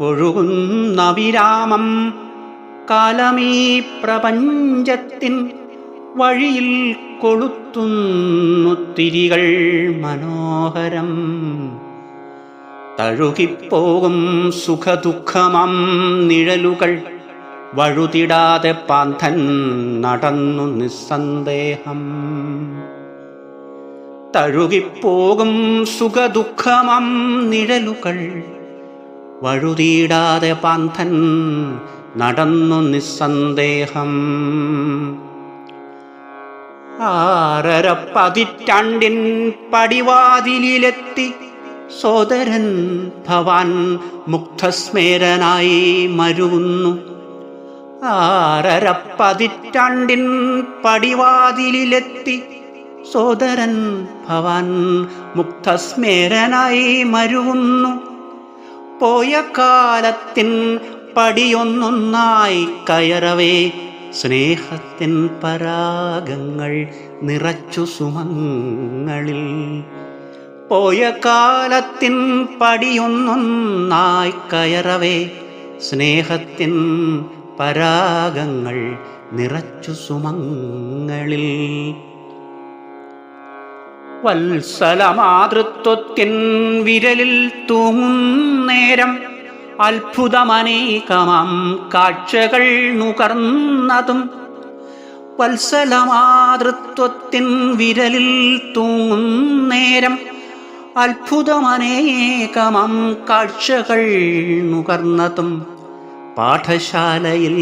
ഒഴുകുന്ന വിരാമം കാലമീ പ്രപഞ്ചത്തിൻ വഴിയിൽ കൊളുത്തുന്നു തിരികൾ മനോഹരം. തഴുകിപ്പോകും സുഖദുഃഖമം നിഴലുകൾ. വഴുതിടാതെ പാന്തൻ നടന്നു നിസ്സന്ദേഹം. തഴുകിപ്പോകും സുഖദുഃഖമം നിഴലുകൾ. വഴുതിടാതെ പാന്തൻ നടന്നു നിസ്സന്ദേഹം. ആറര പതിറ്റാണ്ടിൻ പടിവാതിലിലെത്തി സോദരൻ ഭവാൻ മുക്തസ്മേരനായി മരുവുന്നു. ആറര പതിറ്റാണ്ടിൻ പടിവാതിലിലെത്തി സോദരൻ ഭവാൻ മുക്തസ്മേരനായി മരുവുന്നു. പോയ കാലത്തിൻ പടിയൊന്നൊന്നായി കയറവേ. സ്നേഹത്തിൻ പരാഗങ്ങൾ നിറച്ചു സുമങ്ങളിൽ. പോയ കാലത്തിൻ പടിയൊന്നൊന്നായി കയറവേ. സ്നേഹത്തിൻ പരാഗങ്ങൾ നിറച്ചു സുമങ്ങളിൽ. വത്സലമാതൃത്വത്തിൻ വിരലിൽ തൂങ്ങുന്നേരം അത്ഭുതമനേകമാം കാഴ്ചകൾ നുകർന്നതും വത്സലമാതൃത്വത്തിൻ വിരലിൽ തൂങ്ങുന്നേരം അത്ഭുതമനേകമാം കാഴ്ചകൾ നുകർന്നതും പാഠശാലയിൽ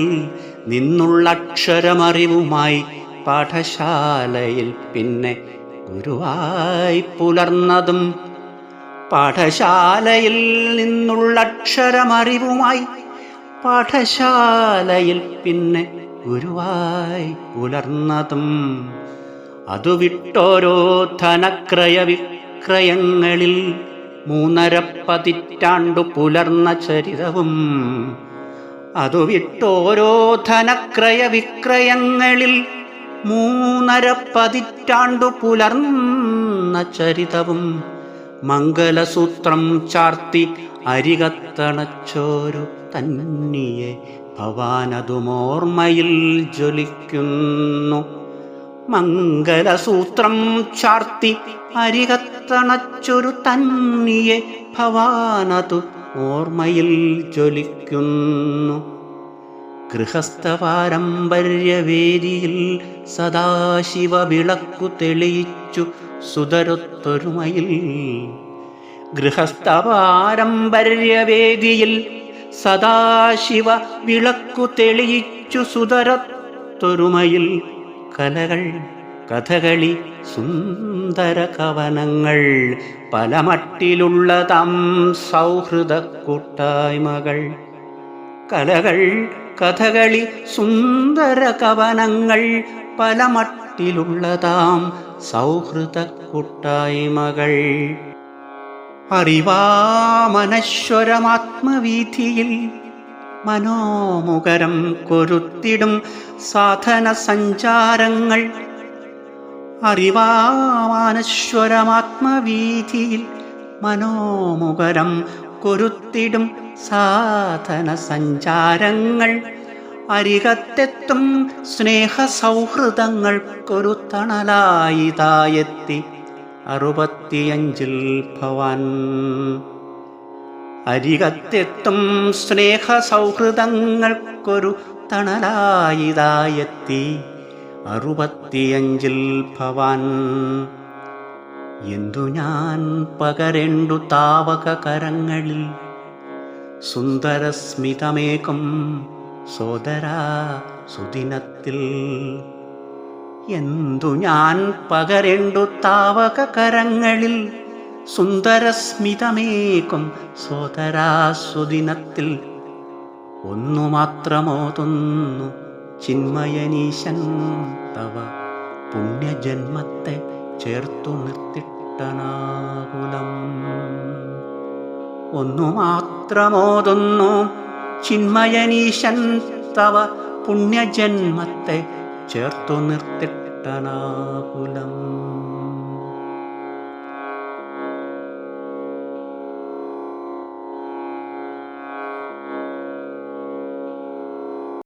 നിന്നുള്ള അക്ഷരമറിവുമായി പാഠശാലയിൽ പിന്നെ ഗുരുവായി പുലർന്നതും പാഠശാലയിൽ നിന്നുള്ള അക്ഷരമറിവുമായി പാഠശാലയിൽ പിന്നെ ഗുരുവായി പുലർന്നതും അതു വിട്ടോരോ ധനക്രയ വിക്രയങ്ങളിൽ മൂന്നര പതിറ്റാണ്ടു പുലർന്ന ചരിതവും അതു വിട്ടോരോ ധനക്രയ വിക്രയങ്ങളിൽ മൂന്നര പതിറ്റാണ്ടു പുലർന്ന ചരിതവും മംഗലസൂത്രം ചാർത്തി അരികത്തണച്ചോരു തന്നിയെ ഭവാനതുമോർമ്മയിൽ ജ്വലിക്കുന്നു. മംഗലസൂത്രം ചാർത്തി അരികത്തണച്ചൊരു തന്നിയെ ഭവാനതു ഓർമ്മയിൽ ജ്വലിക്കുന്നു. ഗൃഹസ്ഥ പാരമ്പര്യവേദിയിൽ സദാശിവ വിളക്കു തെളിയിച്ചു സുതരൊത്തൊരുമയിൽ. ഗൃഹസ്ഥപാരമ്പര്യവേദിയിൽ സദാശിവ വിളക്കു തെളിയിച്ചു സുതരത്തൊരുമയിൽ. കലകൾ കഥകളി സുന്ദര കവനങ്ങൾ പല മട്ടിലുള്ളതാം സൗഹൃദ കൂട്ടായ്മകൾ. കലകൾ കഥകളി സുന്ദര കവനങ്ങൾ പല മട്ടിലുള്ളതാം സൗഹൃദ കൂട്ടായ്മകൾ അറിവാമനശ്വരമാത്മവീഥിയിൽ മനോമുഖരം കൊരുത്തിടും സാധന സഞ്ചാരങ്ങൾ അറിവാമാനശ്വരമാത്മവീഥിയിൽ മനോമുഖരം കൊരുത്തിടും സാധന സഞ്ചാരങ്ങൾ അരികത്തെത്തും സ്നേഹ സൗഹൃദങ്ങൾക്കൊരു തണലായി തായെത്തി അറുപത്തിയഞ്ചിൽ ഭവാൻ. അരികത്തെത്തും സ്നേഹ സൗഹൃദങ്ങൾക്കൊരു തണലായി തായെത്തി അറുപത്തിയഞ്ചിൽ ഭവാൻ. എന്തു ഞാൻ പകരണ്ടു താവക കരങ്ങളിൽ സുന്ദരസ്മിതമേകം സോദരാ സുദിനത്തിൽ. എന്തു ഞാൻ പകരണ്ടു താവക കരങ്ങളിൽ സുന്ദരസ്മിതമേകം സോദരാ സുദിനത്തിൽ. ഒന്നു മാത്രമോതുന്നു ചിന്മയനീശൻ തവ പുണ്യജന്മത്തെ ചേർത്തു നിർത്തിട്ടനാകുലം. ഒന്നു മാത്രമോതുന്നു ചിന്മയനീശൻ തവ പുണ്യജന്മത്തെ ചേർത്തു നിർത്തിട്ടനാകുലം.